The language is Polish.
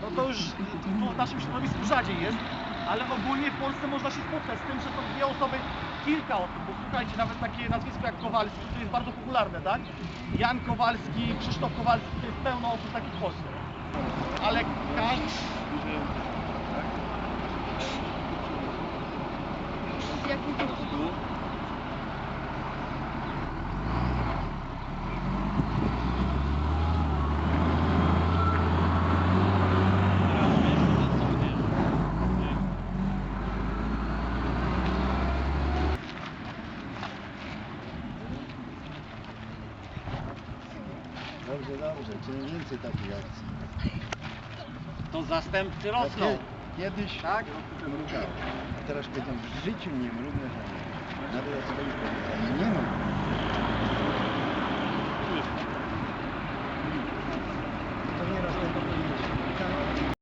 No to już tu w naszym środowisku rzadziej jest, ale ogólnie w Polsce można się spotkać z tym, że są dwie osoby, kilka osób, bo słuchajcie, nawet takie nazwisko jak Kowalski, to jest bardzo popularne, tak? Jan Kowalski, Krzysztof Kowalski, to jest pełno osób takich Polsce. Ale każdy... Z jakiego? Dobrze, dobrze, czym więcej takich akcji. To zastępcy rosną. kie- Kiedyś Tak? mrugał, a teraz powiedziałem, w życiu nie mrugnę. Nawet jak swoich powiedziałem, nie mam.